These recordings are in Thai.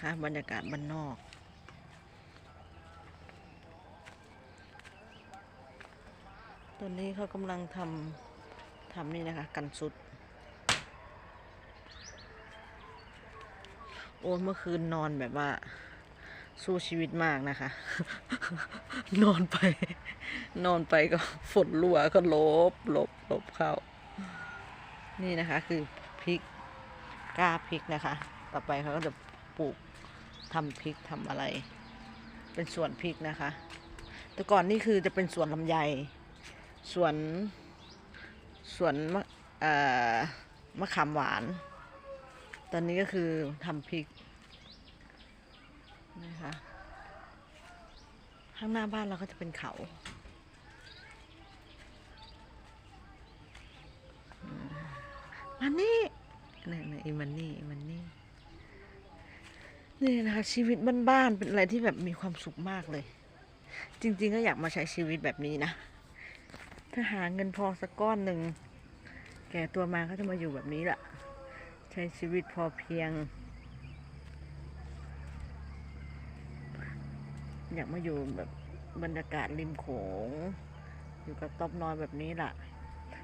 นะคะ บรรยากาศบ้านนอกตอนนี้เขากำลังทำทำนี่นะคะ กันสุด โอ้เมื่อคืนนอนแบบว่า สู้ชีวิตมากนะคะ นอนไป นอนไปก็ฝนรั่วก็ลบลบลบเข้า นี่นะคะคือพริกกล้าพริกนะคะ ต่อไปเขาก็จะ ปลูกทำพริกทำอะไร เป็นสวนพริกนะคะ แต่ก่อนนี่คือจะเป็นสวนลำไยสวนสวนมะมะขามหวาน ตอนนี้ก็คือทำพริกนะคะข้างหน้าบ้านเราก็จะเป็นเขามันนี่นี่นี่อีมันนี่อีมัน นี่นะคะชีวิตบ้านๆเป็นอะไรที่แบบมีความสุขมากเลย จริง ๆ ก็อยากมาใช้ชีวิตแบบนี้นะ ถ้าหาเงินพอสักก้อนหนึ่ง แก่ตัวมาก็จะมาอยู่แบบนี้แหละใช้ชีวิตพอเพียง อยากมาอยู่แบบบรรยากาศริมโขง อยู่กับต๊อบนอนแบบนี้แหละ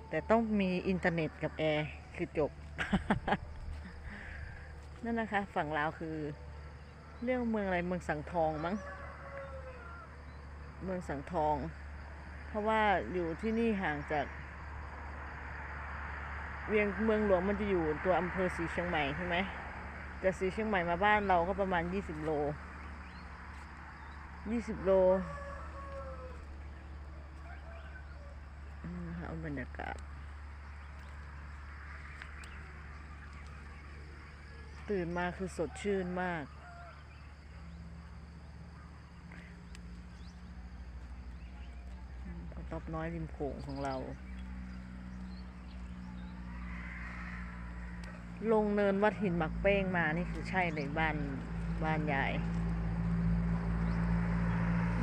แต่ต้องมีอินเทอร์เน็ตกับแอร์คือจบนั่นนะคะ ฝั่งลาวคือ เรียกว่าเมืองอะไรเมืองสังทองมั้ง เมืองสังทอง เพราะว่าอยู่ที่นี่ห่างจาก เวียงเมืองหลวงมันจะอยู่ตัวอำเภอสีเชียงใหม่ใช่ไหมจากสีเชียงใหม่มาบ้านเราก็ประมาณยี่สิบโลยี่สิบโลนะคะเอาบรรยากาศตื่นมาคือสดชื่นมาก อืมก รอบน้อยริมโขงของเรา ลงเนินวัดหินหมักเป้งมานี่คือใช่เลยบ้านบ้านยาย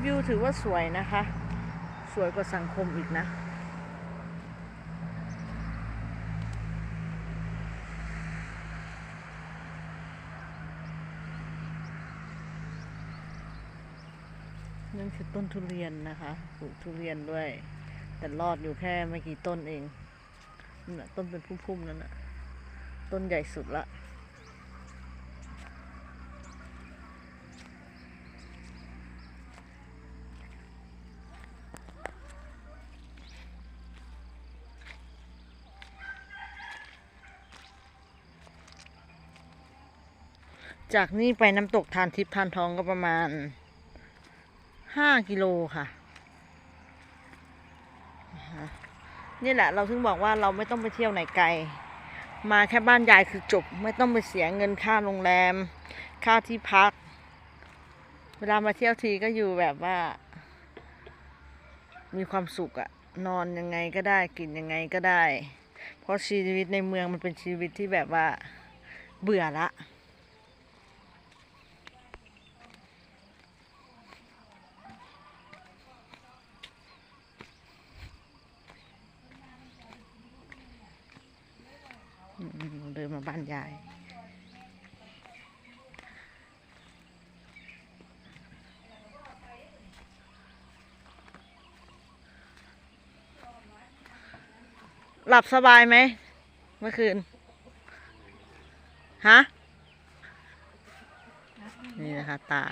วิวถือว่าสวยนะคะ สวยกว่าสังคมอีกนะ นั่นคือต้นทุเรียนนะคะปลูกทุเรียนด้วย แต่รอดอยู่แค่ไม่กี่ต้นเองนั่นน่ะต้นเป็นพุ่มๆนั่นนะต้นใหญ่สุดละจากนี่ไปน้ำตกทานทิพย์ทานทองก็ประมาณ ห้ากิโลค่ะ นี่แหละเราถึงบอกว่าเราไม่ต้องไปเที่ยวไหนไกล มาแค่บ้านยายคือจบ ไม่ต้องไปเสียเงินค่าโรงแรม ค่าที่พัก เวลามาเที่ยวทีก็อยู่แบบว่า มีความสุขอะนอนยังไงก็ได้กินยังไงก็ได้ เพราะชีวิตในเมืองมันเป็นชีวิตที่แบบว่าเบื่อละ เดินมาบ้านยาย หลับสบายไหมเมื่อคืน ฮะ นี่นะคะตา